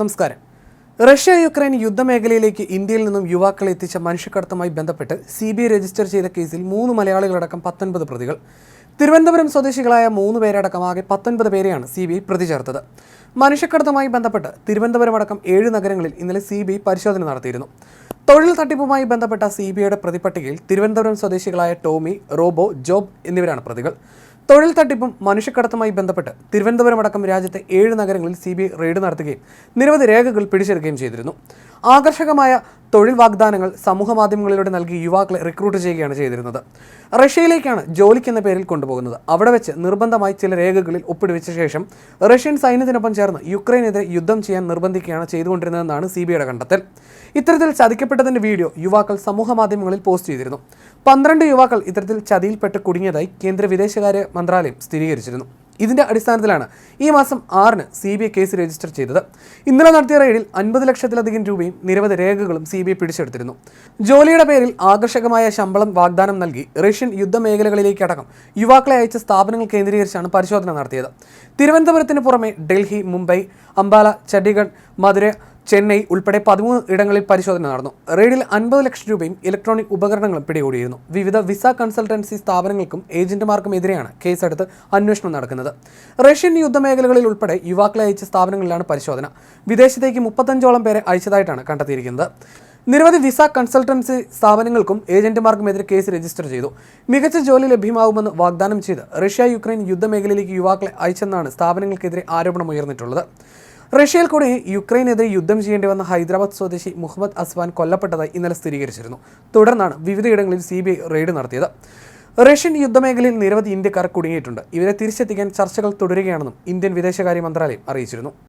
നമസ്കാരം. Russia Ukraine യുദ്ധമേഖലയിലേക്ക് ഇന്ത്യയിൽ നിന്നും യുവാക്കളെ എത്തിച്ച മനുഷ്യക്കടത്തുമായി ബന്ധപ്പെട്ട് സി ബി ഐ രജിസ്റ്റർ ചെയ്ത കേസിൽ മൂന്ന് മലയാളികളടക്കം പത്തൊൻപത് പ്രതികൾ. തിരുവനന്തപുരം സ്വദേശികളായ മൂന്ന് പേരടക്കം ആകെ പത്തൊൻപത് പേരെയാണ് സി ബി ഐ പ്രതി ചേർത്തത്. മനുഷ്യക്കടത്തുമായി ബന്ധപ്പെട്ട് തിരുവനന്തപുരം അടക്കം ഏഴ് നഗരങ്ങളിൽ ഇന്നലെ സി ബി ഐ പരിശോധന നടത്തിയിരുന്നു. തൊഴിൽ തട്ടിപ്പുമായി ബന്ധപ്പെട്ട സി ബി ഐയുടെ പ്രതിപട്ടികയിൽ തിരുവനന്തപുരം സ്വദേശികളായ ടോമി റോബോ ജോബ് എന്നിവരാണ് പ്രതികൾ. തൊഴിൽ തട്ടിപ്പും മനുഷ്യക്കടത്തുമായി ബന്ധപ്പെട്ട് തിരുവനന്തപുരം അടക്കം രാജ്യത്തെ ഏഴ് നഗരങ്ങളിൽ സി ബി ഐ റെയ്ഡ് നടത്തുകയും നിരവധി രേഖകൾ പിടിച്ചെടുക്കുകയും ചെയ്തിരുന്നു. ആകർഷകമായ തൊഴിൽ വാഗ്ദാനങ്ങൾ സമൂഹ മാധ്യമങ്ങളിലൂടെ നൽകി യുവാക്കളെ റിക്രൂട്ട് ചെയ്യുകയാണ് ചെയ്തിരുന്നത്. റഷ്യയിലേക്കാണ് ജോലിക്കെന്ന പേരിൽ കൊണ്ടുപോകുന്നത്. അവിടെ വെച്ച് നിർബന്ധമായി ചില രേഖകളിൽ ഒപ്പിടുവിച്ച ശേഷം റഷ്യൻ സൈന്യത്തിനൊപ്പം ചേർന്ന് യുക്രൈനെതിരെ യുദ്ധം ചെയ്യാൻ നിർബന്ധിക്കുകയാണ് ചെയ്തുകൊണ്ടിരുന്നതെന്നാണ് സി ബിയുടെ കണ്ടെത്തൽ. ഇത്തരത്തിൽ ചതിക്കപ്പെട്ടതിന്റെ വീഡിയോ യുവാക്കൾ സമൂഹ മാധ്യമങ്ങളിൽ പോസ്റ്റ് ചെയ്തിരുന്നു. പന്ത്രണ്ട് യുവാക്കൾ ഇത്തരത്തിൽ ചതിയിൽപ്പെട്ട് കുടുങ്ങിയതായി കേന്ദ്ര വിദേശകാര്യ മന്ത്രാലയം സ്ഥിരീകരിച്ചിരുന്നു. ഇതിന്റെ അടിസ്ഥാനത്തിലാണ് ഈ മാസം ആറിന് C B I case register ചെയ്തത്. ഇന്നലെ നടത്തിയ റെയ്ഡിൽ അൻപത് ലക്ഷത്തിലധികം രൂപയും നിരവധി രേഖകളും സി ബി ഐ പിടിച്ചെടുത്തിരുന്നു. ജോലിയുടെ പേരിൽ ആകർഷകമായ ശമ്പളം വാഗ്ദാനം നൽകി റഷ്യൻ യുദ്ധമേഖലകളിലേക്കടക്കം യുവാക്കളെ അയച്ച സ്ഥാപനങ്ങൾ കേന്ദ്രീകരിച്ചാണ് പരിശോധന നടത്തിയത്. തിരുവനന്തപുരത്തിന് പുറമെ ഡൽഹി മുംബൈ അംബാല ചണ്ഡീഗഡ് മധുര ചെന്നൈ ഉൾപ്പെടെ പതിമൂന്ന് ഇടങ്ങളിൽ പരിശോധന നടന്നു. റെയ്ഡിൽ അൻപത് ലക്ഷം രൂപയും ഇലക്ട്രോണിക് ഉപകരണങ്ങളും പിടികൂടിയിരുന്നു. വിവിധ വിസ കൺസൾട്ടൻസി സ്ഥാപനങ്ങൾക്കും ഏജന്റുമാർക്കും എതിരെയാണ് കേസെടുത്ത് അന്വേഷണം നടക്കുന്നത്. റഷ്യൻ യുദ്ധമേഖലകളിൽ ഉൾപ്പെടെ യുവാക്കളെ അയച്ച സ്ഥാപനങ്ങളിലാണ് പരിശോധന. വിദേശത്തേക്ക് മുപ്പത്തഞ്ചോളം പേരെ അയച്ചതായിട്ടാണ് കണ്ടെത്തിയിരിക്കുന്നത്. നിരവധി വിസ കൺസൾട്ടൻസി സ്ഥാപനങ്ങൾക്കും ഏജന്റുമാർക്കുമെതിരെ കേസ് രജിസ്റ്റർ ചെയ്തു. മികച്ച ജോലി ലഭ്യമാകുമെന്ന് വാഗ്ദാനം ചെയ്ത് റഷ്യ യുക്രൈൻ യുദ്ധമേഖലയിലേക്ക് യുവാക്കളെ അയച്ചെന്നാണ് സ്ഥാപനങ്ങൾക്കെതിരെ ആരോപണം ഉയർന്നിട്ടുള്ളത് റഷ്യയിൽ കൂടി യുക്രൈനെതിരെ യുദ്ധം ചെയ്യേണ്ടി വന്ന ഹൈദരാബാദ് സ്വദേശി മുഹമ്മദ് അസ്വാൻ കൊല്ലപ്പെട്ടതായി ഇന്നലെ സ്ഥിരീകരിച്ചിരുന്നു. തുടർന്നാണ് വിവിധയിടങ്ങളിൽ സി ബി ഐ റെയ്ഡ് നടത്തിയത്. റഷ്യൻ യുദ്ധമേഖലയിൽ നിരവധി ഇന്ത്യക്കാർ കുടുങ്ങിയിട്ടുണ്ട്. ഇവരെ തിരിച്ചെത്തിക്കാൻ ചർച്ചകൾ തുടരുകയാണെന്നും ഇന്ത്യൻ വിദേശകാര്യ മന്ത്രാലയം അറിയിച്ചിരുന്നു.